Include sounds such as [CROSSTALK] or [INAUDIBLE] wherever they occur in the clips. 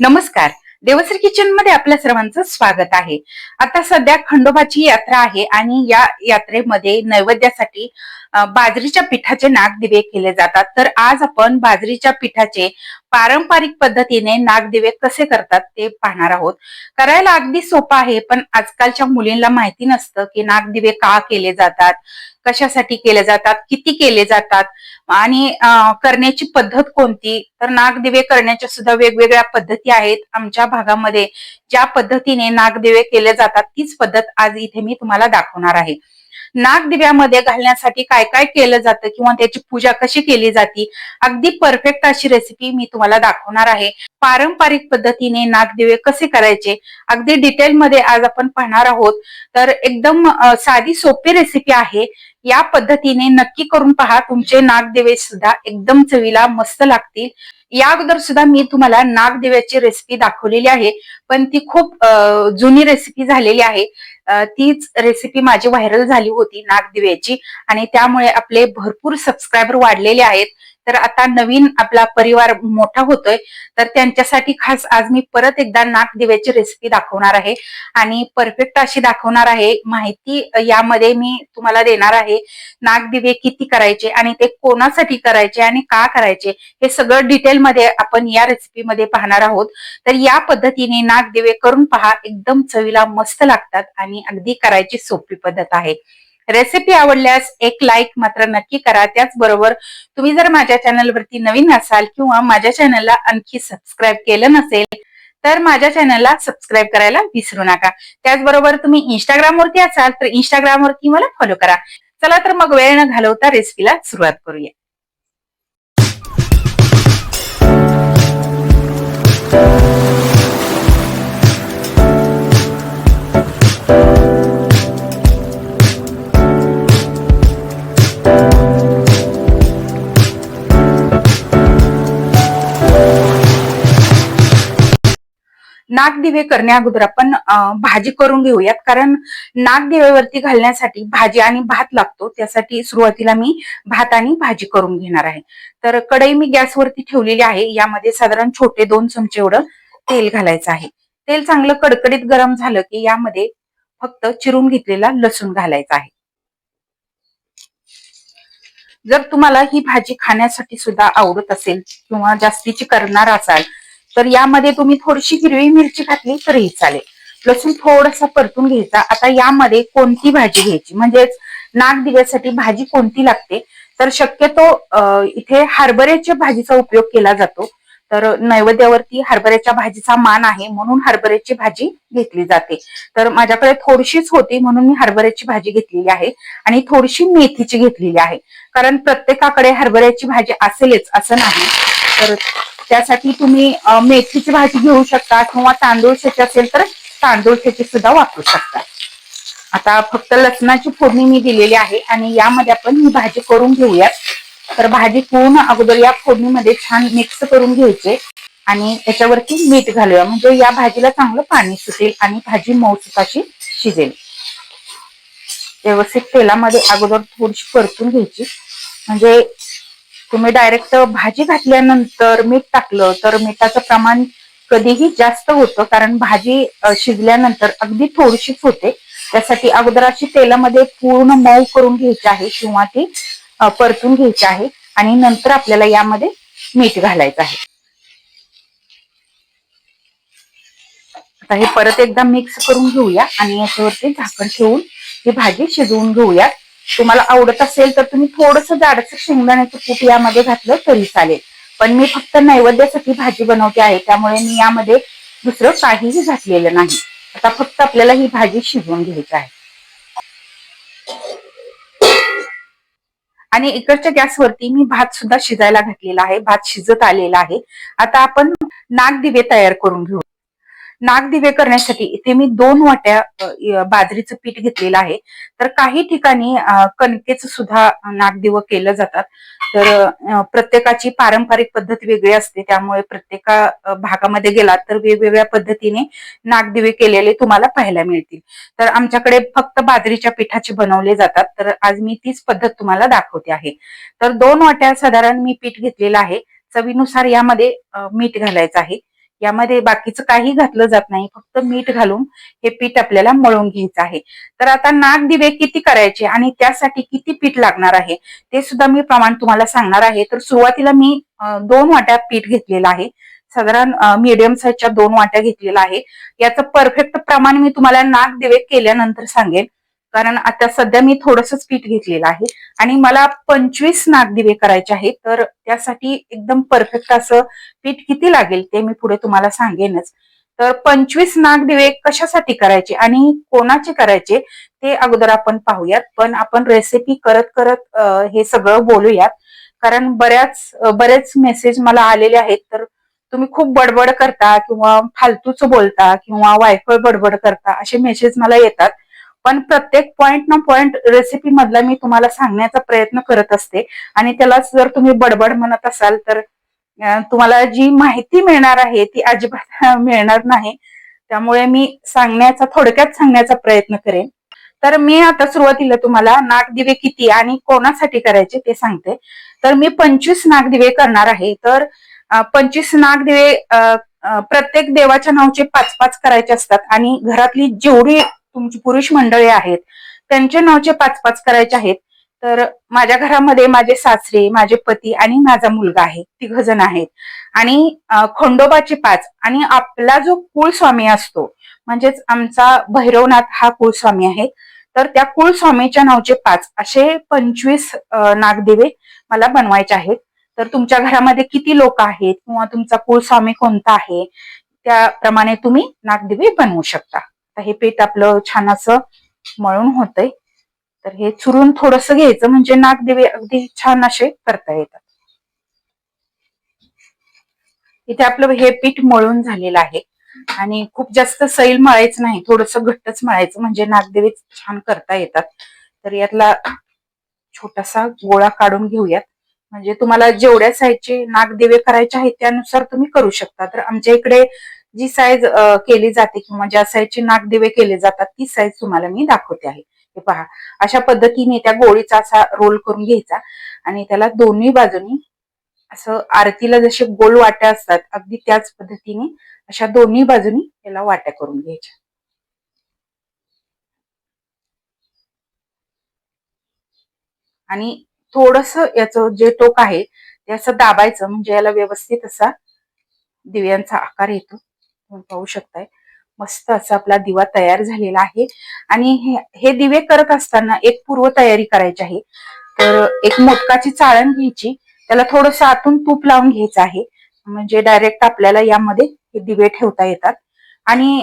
नमस्कार. देवश्री किचनमध्ये आपल्या सर्वांचं स्वागत आहे. आता सध्या खंडोबाची यात्रा आहे आणि या यात्रेमध्ये नैवेद्यासाठी बाजरीच्या पिठाचे नागदिवे केले जातात. तर आज आपण बाजरीच्या पिठाचे पारंपरिक पद्धतीने नागदिवे कसे करतात ते पाहणार आहोत. करायला अगदी सोपं आहे पण आजकालच्या मुलींना माहिती नसतं की नागदिवे का केले जातात. कशासाठी केले जातात किती केले जातात आणि करण्याची पद्धत कोणती? तर नागदिवे करण्याच्या सुद्धा वेगवेगळ्या पद्धती आहेत. आमच्या भागामध्ये ज्या पद्धतीने नागदिवे केले जातात तीच पद्धत आज इथे मी तुम्हाला दाखवणार आहे. नागदिव्यामध्ये घालण्यासाठी काय काय केलं जातं किंवा त्याची पूजा कशी केली जाते अगदी परफेक्ट अशी रेसिपी मी तुम्हाला दाखवणार आहे. पारंपरिक पद्धतीने नागदिवे कसे करायचे अगदी डिटेलमध्ये आज आपण पाहणार आहोत. तर एकदम साधी सोपी रेसिपी आहे. या पद्धतीने नक्की करून पहा तुमचे नागदिवे सुद्धा एकदम चवीला मस्त लागतील. या अगोदर सुद्धा मी तुम्हाला नागदेव्याची रेसिपी दाखवलेली आहे. पण ती खूप जुनी रेसिपी झालेली आहे. तीच रेसिपी माझी व्हायरल झाली होती नागदेव्याची आणि त्यामुळे आपले भरपूर सबस्क्रायबर वाढलेले आहेत. तर आता नवीन आपला परिवार मोठा होतोय तर त्यांच्यासाठी खास आज मी परत एकदा नागदिव्याची रेसिपी दाखवणार आहे. आणि परफेक्ट अशी दाखवणार आहे. माहिती यामध्ये मी तुम्हाला देणार आहे नागदिवे किती करायचे आणि ते कोणासाठी करायचे आणि का करायचे हे सगळं डिटेलमध्ये आपण या रेसिपीमध्ये पाहणार आहोत. तर या पद्धतीने नाकदिवे करून पहा एकदम चवीला मस्त लागतात आणि अगदी करायची सोपी पद्धत आहे. रेसिपी आवडल्यास एक लाईक मात्र नक्की करा. त्याचबरोबर तुम्ही जर माझ्या चॅनलवरती नवीन असाल किंवा माझ्या चॅनलला आणखी सबस्क्राईब केलं नसेल तर माझ्या चॅनलला सबस्क्राईब करायला विसरू नका. त्याचबरोबर तुम्ही इंस्टाग्रामवरती असाल तर इंस्टाग्रामवरती मला फॉलो करा. चला तर मग वेळ न घालवता रेसिपीला सुरुवात करूया. नागदिवे करण्या अगोदर आपण भाजी करून घेऊयात. कारण नागदिव्यावरती घालण्यासाठी भाजी आणि भात लागतो. त्यासाठी सुरुवातीला मी भात आणि भाजी करून घेणार आहे. तर कढई मी गॅसवरती ठेवलेली आहे. यामध्ये साधारण छोटे दोन चमचे एवढं तेल घालायचं आहे. तेल चांगलं कडकडीत गरम झालं की यामध्ये फक्त चिरून घेतलेला लसूण घालायचा आहे. जर तुम्हाला ही भाजी खाण्यासाठी सुद्धा आवडत असेल किंवा जास्तीची करणार असाल तर यामध्ये तुम्ही थोडीशी हिरवी मिरची घातली तरीही चालेल. लसूण थोडासा परतून घ्यायचा. आता यामध्ये कोणती भाजी घ्यायची? म्हणजेच नाग दिव्यासाठी भाजी कोणती लागते? तर शक्यतो इथे हरभऱ्याच्या भाजीचा उपयोग केला जातो. तर नैवेद्यावरती हरभऱ्याच्या भाजीचा मान आहे म्हणून हरभऱ्याची भाजी घेतली जाते. तर माझ्याकडे थोडीशीच होती म्हणून मी हरभऱ्याची भाजी घेतलेली आहे आणि थोडीशी मेथीची घेतलेली आहे. कारण प्रत्येकाकडे हरभऱ्याची भाजी असेलच असं नाही. तर त्यासाठी तुम्ही मेथीची भाजी घेऊ शकता किंवा तांदूळ शेती असेल तर तांदूळ शेती सुद्धा वापरू शकता. आता फक्त लसणाची फोडणी मी दिलेली आहे आणि यामध्ये आपण ही भाजी करून घेऊयात. तर भाजी पूर्ण अगोदर या फोडणीमध्ये छान मिक्स करून घ्यायचे आणि याच्यावरती मीठ घालूया. म्हणजे या भाजीला चांगलं पाणी सुटेल आणि भाजी मऊसूत शिजेल. व्यवस्थित तेलामध्ये अगोदर थोडीशी परतून घ्यायची. म्हणजे तुम्ही डायरेक्ट भाजी घातल्यानंतर मीठ टाकलं तर मिठाचं प्रमाण कधीही जास्त होतं कारण भाजी शिजल्यानंतर अगदी थोडीशीच होते त्यासाठी अगोदर अशी तेलामध्ये पूर्ण मऊ करून घ्यायची आहे किंवा ती परतून घ्यायची आहे आणि नंतर आपल्याला यामध्ये मीठ घालायचं आहे. आता हे परत एकदा मिक्स करून घेऊया आणि याच्यावरती झाकण ठेवून ही भाजी शिजवून घेऊया तुम्हाला आवडत असेल तर तुम्ही थोडस जाडसर शेंगदाण्याचं कूट यामध्ये घातलं तरी चालेल. पण मी फक्त नैवेद्यासाठी भाजी बनवते आहे त्यामुळे मी यामध्ये दुसरं काहीही घातलेलं नाही. आता फक्त आपल्याला ही भाजी शिजवून घ्यायची आहे. आणि इकडच्या गॅसवरती मी भात सुद्धा शिजायला घातलेला आहे भात शिजत आलेला आहे. आता आपण नाग दिवे तयार करून घेऊ. नागदिवे करण्यासाठी इथे मी दोन वाट्या बाजरीचं पीठ घेतलेलं आहे. तर काही ठिकाणी कणकेच सुद्धा नागदिवं केलं जातात. तर प्रत्येकाची पारंपरिक पद्धत वेगळी असते. त्यामुळे प्रत्येका भागामध्ये गेलात तर वेगवेगळ्या पद्धतीने नागदिवे केलेले तुम्हाला पाहायला मिळतील. तर आमच्याकडे फक्त बाजरीच्या पिठाचे बनवले जातात. तर आज मी तीच पद्धत तुम्हाला दाखवते आहे. तर दोन वाट्या साधारण मी पीठ घेतलेलं आहे. चवीनुसार यामध्ये मीठ घालायचं आहे. यामध्ये बाकीचं काही घातलं जात नाही. फक्त मीठ घालून हे पीठ आपल्याला मळून घ्यायचं आहे. तर आता नाग दिवे किती करायचे आणि त्यासाठी किती पीठ लागणार आहे ते सुद्धा मी प्रमाण तुम्हाला सांगणार आहे. तर सुरुवातीला मी दोन वाट्या पीठ घेतलेलं आहे. साधारण मीडियम साईजच्या दोन वाट्या घेतलेला आहे. याचं परफेक्ट प्रमाण मी तुम्हाला नाग दिवे केल्यानंतर सांगेन. कारण आता सध्या मी थोडंसंच पीठ घेतलेलं आहे. आणि मला पंचवीस नागदिवे करायचे आहेत तर त्यासाठी एकदम परफेक्ट असं पीठ किती लागेल ते मी पुढे तुम्हाला सांगेनच. तर पंचवीस नागदिवे कशासाठी करायचे आणि कोणाचे करायचे ते अगोदर आपण पाहूयात. पण आपण रेसिपी करत करत हे सगळं बोलूयात. कारण बऱ्याच बरेच मेसेज मला आलेले आहेत तर तुम्ही खूप बडबड करता किंवा फालतूच बोलता किंवा वायफळ बडबड करता असे मेसेज मला येतात. पण प्रत्येक पॉइंट ना पॉइंट रेसिपी मधला मी तुम्हाला सांगण्याचा प्रयत्न करत असते. आणि त्याला जर तुम्ही बडबड म्हणत असाल तर तुम्हाला जी माहिती मिळणार आहे ती अजिबात [LAUGHS] मिळणार नाही. त्यामुळे मी सांगण्याचा थोडक्यात सांगण्याचा प्रयत्न करेन. तर मी आता सुरुवातीला तुम्हाला नागदिवे किती आणि कोणासाठी करायचे ते सांगते. तर मी पंचवीस नागदिवे करणार आहे. तर पंचवीस नागदिवे प्रत्येक देवाच्या नावचे पाच पाच करायचे असतात. आणि घरातली जेवढी तुमची पुरुष मंडळी आहेत त्यांच्या नावचे पाच पाच करायचे आहेत. तर माझ्या घरामध्ये माझे सासरे माझे पती आणि माझा मुलगा आहे. तिघ जण आहेत. आणि खंडोबाचे पाच आणि आपला जो कुलस्वामी असतो म्हणजेच आमचा भैरवनाथ हा कुलस्वामी आहे. तर त्या कुलस्वामीच्या नावचे पाच असे पंचवीस नागदेवे मला बनवायचे आहेत. तर तुमच्या घरामध्ये किती लोक आहेत? किंवा तुमचा कुलस्वामी कोणता आहे? त्याप्रमाणे तुम्ही नागदिवे बनवू शकता. आता हे पीठ आपलं छान असं मळून होतंय. तर हे चुरून थोडस घ्यायचं म्हणजे नागदेवे अगदी छान असे करता येतात. इथे आपलं हे पीठ मळून झालेलं आहे. आणि खूप जास्त सैल मळायचं नाही थोडस घट्टच मळायचं म्हणजे नागदेवे छान करता येतात. तर यातला छोटासा गोळा काढून घेऊयात. म्हणजे तुम्हाला जेवढ्या साईजचे नागदेवे करायचे आहेत त्यानुसार तुम्ही करू शकता. तर आमच्या इकडे जी साईज केली जाते किंवा ज्या साईजचे नाकदिवे केले जातात ती साईज तुम्हाला मी दाखवते आहे. हे पहा. अशा पद्धतीने त्या गोळीचा असा रोल करून घ्यायचा आणि त्याला दोन्ही बाजूनी असं आरतीला जसे गोल वाट्या असतात अगदी त्याच पद्धतीने अशा दोन्ही बाजूनी त्याला वाट्या करून घ्यायच्या. आणि थोडस याचं जे टोक आहे ते असं दाबायचं म्हणजे याला व्यवस्थित असा दिव्यांचा आकार येतो. पाहू शकताय. मस्त असा आपला दिवा तयार झालेला आहे. आणि हे हे दिवे करत असताना एक पूर्व तयारी करायची आहे. तर एक मोदकाची चाळण घ्यायची. त्याला थोडस आतून तूप लावून घ्यायचं आहे. म्हणजे डायरेक्ट आपल्याला यामध्ये हे दिवे ठेवता येतात. आणि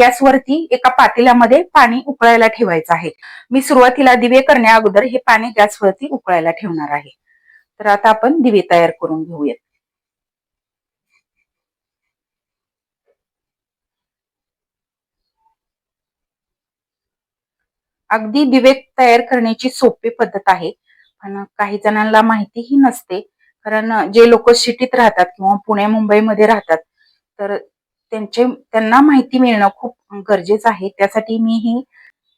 गॅसवरती एका पातेल्यामध्ये पाणी उकळायला ठेवायचं आहे. मी सुरुवातीला दिवे करण्या अगोदर हे पाणी गॅसवरती उकळायला ठेवणार आहे. तर आता आपण दिवे तयार करून घेऊयात. अगदी दिवे तयार करण्याची सोपी पद्धत आहे. पण काही जणांना माहितीही नसते. कारण जे लोक सिटीत राहतात किंवा पुणे मुंबईमध्ये राहतात तर त्यांचे त्यांना माहिती मिळणं खूप गरजेचं आहे. त्यासाठी मी ही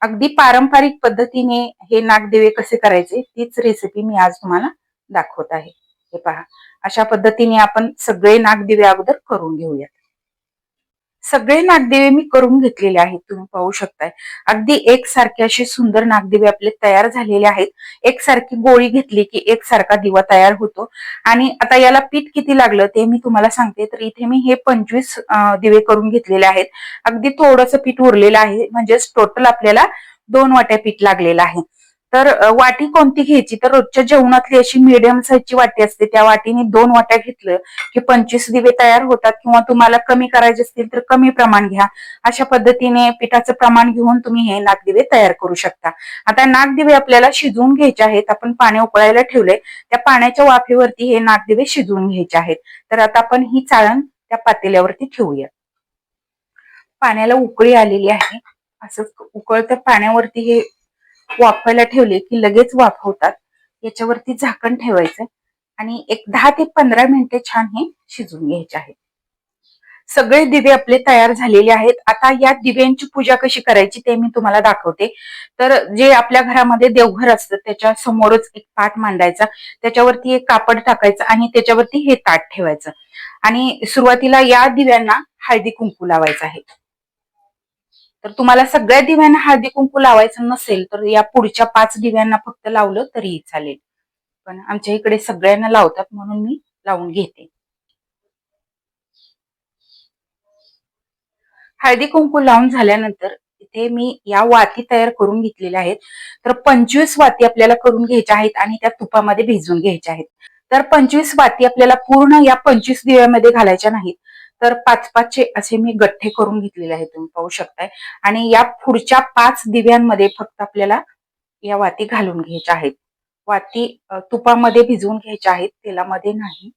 अगदी पारंपरिक पद्धतीने हे नागदिवे कसे करायचे तीच रेसिपी मी आज तुम्हाला दाखवत आहे. हे पहा. अशा पद्धतीने आपण सगळे नागदिवे अगोदर करून घेऊयात. सगळे नागदेवे मी करून घेतलेले आहेत तुम्ही पाहू शकताय. अगदी एकसारखे असे सुंदर नागदिवे आपले तयार झालेले आहेत. एकसारखी गोळी घेतली की एकसारखा दिवा तयार होतो. आणि आता याला पीठ किती लागलं ते मी तुम्हाला सांगते. तर इथे मी हे पंचवीस दिवे करून घेतलेले आहेत. अगदी थोडंसं पीठ उरलेलं आहे. म्हणजेच टोटल आपल्याला दोन वाट्या पीठ लागलेलं आहे. तर वाटी कोणती घ्यायची? तर रोजच्या जेवणातली अशी मिडियम साईजची वाटी असते. त्या वाटीने दोन वाट्या घेतलं की पंचवीस दिवे तयार होतात किंवा तुम्हाला कमी करायचे असतील तर कमी प्रमाण घ्या. अशा पद्धतीने पिठाचं प्रमाण घेऊन तुम्ही हे नागदिवे तयार करू शकता. आता नागदिवे आपल्याला शिजवून घ्यायचे आहेत. आपण पाणी उकळायला ठेवले त्या पाण्याच्या वाफेवरती हे नागदिवे शिजवून घ्यायचे आहेत. तर आता आपण ही चाळण त्या पातेल्यावरती ठेवूया. पाण्याला उकळी आलेली आहे. असं उकळत्या पाण्यावरती हे वाफायला ठेवले की लगेच वाफवतात याच्यावरती झाकण ठेवायचं आणि एक दहा ते पंधरा मिनिटे छान हे शिजवून घ्यायचे आहे. सगळे दिवे आपले तयार झालेले आहेत. आता या दिव्यांची पूजा कशी करायची ते मी तुम्हाला दाखवते. तर जे आपल्या घरामध्ये देवघर असतं त्याच्या समोरच एक पाठ मांडायचा. त्याच्यावरती एक कापड टाकायचं आणि त्याच्यावरती हे ताट ठेवायचं. आणि सुरुवातीला या दिव्यांना हळदी कुंकू लावायचं आहे. तर तुम्हाला सगळ्या दिव्यांना हळदी कुंकू लावायचं नसेल तर या पुढच्या पाच दिव्यांना फक्त लावलं तरीही चालेल. पण आमच्या इकडे सगळ्यांना लावतात म्हणून मी लावून घेते. हळदी कुंकू लावून झाल्यानंतर इथे मी या वाती तयार करून घेतलेल्या आहेत. तर पंचवीस वाती आपल्याला करून घ्यायच्या आहेत आणि त्या तुपामध्ये भिजवून घ्यायच्या आहेत. तर पंचवीस वाती आपल्याला पूर्ण या पंचवीस दिव्यामध्ये घालायच्या नाहीत. तर पाच पाचचे असे मी गठ्ठे करून घेतलेले आहेत तुम्ही पाहू शकताय. आणि या पुढच्या पाच दिव्यांमध्ये फक्त आपल्याला या वाती घालून घ्यायच्या आहेत. वाती तुपामध्ये भिजवून घ्यायच्या आहेत तेलामध्ये नाही.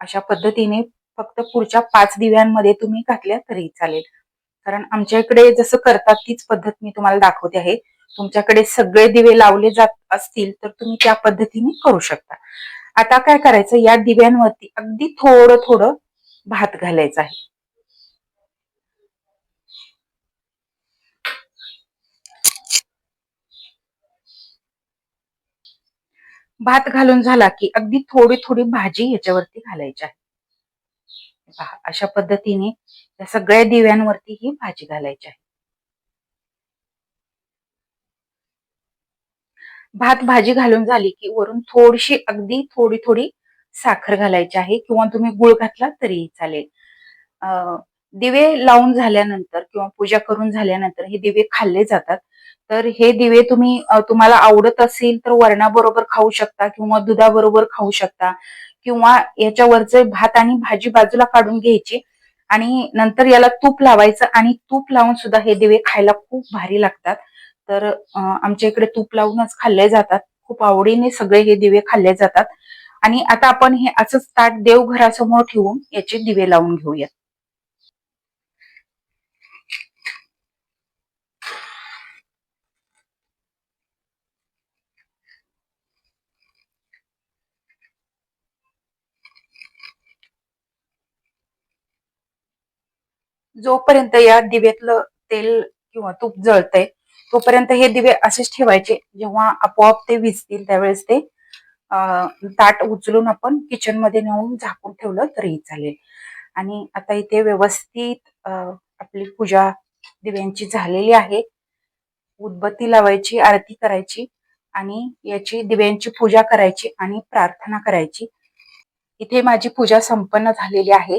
अशा पद्धतीने फक्त पुढच्या पाच दिव्यांमध्ये तुम्ही घातल्या तरी चालेल. कारण आमच्या इकडे जसं करतात तीच पद्धत मी तुम्हाला दाखवते आहे. तुमच्याकडे सगळे दिवे लावले जात असतील तर तुम्ही त्या पद्धतीने करू शकता. आता काय करायचं? या दिव्यांवरती अगदी थोडं थोडं भात घालायचा आहे. भात घालून झाला की अगदी थोडी थोडी भाजी याच्यावरती घालायची आहे. अशा पद्धतीने या सगळ्या दिव्यांवरती ही भाजी घालायची आहे. भात भाजी घालून झाली की वरून थोडीशी अगदी थोडी थोडी साखर घालायची आहे किंवा तुम्ही गुळ घातला तरीही चालेल. दिवे लावून झाल्यानंतर किंवा पूजा करून झाल्यानंतर हे दिवे खाल्ले जातात. तर हे दिवे तुम्ही तुम्हाला आवडत असेल तर वरणाबरोबर खाऊ शकता किंवा दुधाबरोबर खाऊ शकता किंवा याच्यावरचे भात आणि भाजी बाजूला काढून घ्यायची आणि नंतर याला तूप लावायचं आणि तूप लावून सुद्धा हे दिवे खायला खूप भारी लागतात. तर आमच्या इकडे तूप लावूनच खाल्ले जातात. खूप आवडीने सगळे हे दिवे खाल्ले जातात. आणि आता आपण हे असंच ताट देवघरासमोर ठेवून याचे दिवे लावून घेऊया जोपर्यंत या दिव्यातलं तेल किंवा तूप जळतंय तोपर्यंत हे दिवे असेच ठेवायचे. जेव्हा आपोआप ते विजतील त्यावेळेस ते ताट उचलून आपण किचनमध्ये नेऊन झाकून ठेवलं तरीही चालेल. आणि आता इथे व्यवस्थित आपली पूजा दिव्यांची झालेली आहे. उदबत्ती लावायची आरती करायची आणि याची दिव्यांची पूजा करायची आणि प्रार्थना करायची. इथे माझी पूजा संपन्न झालेली आहे.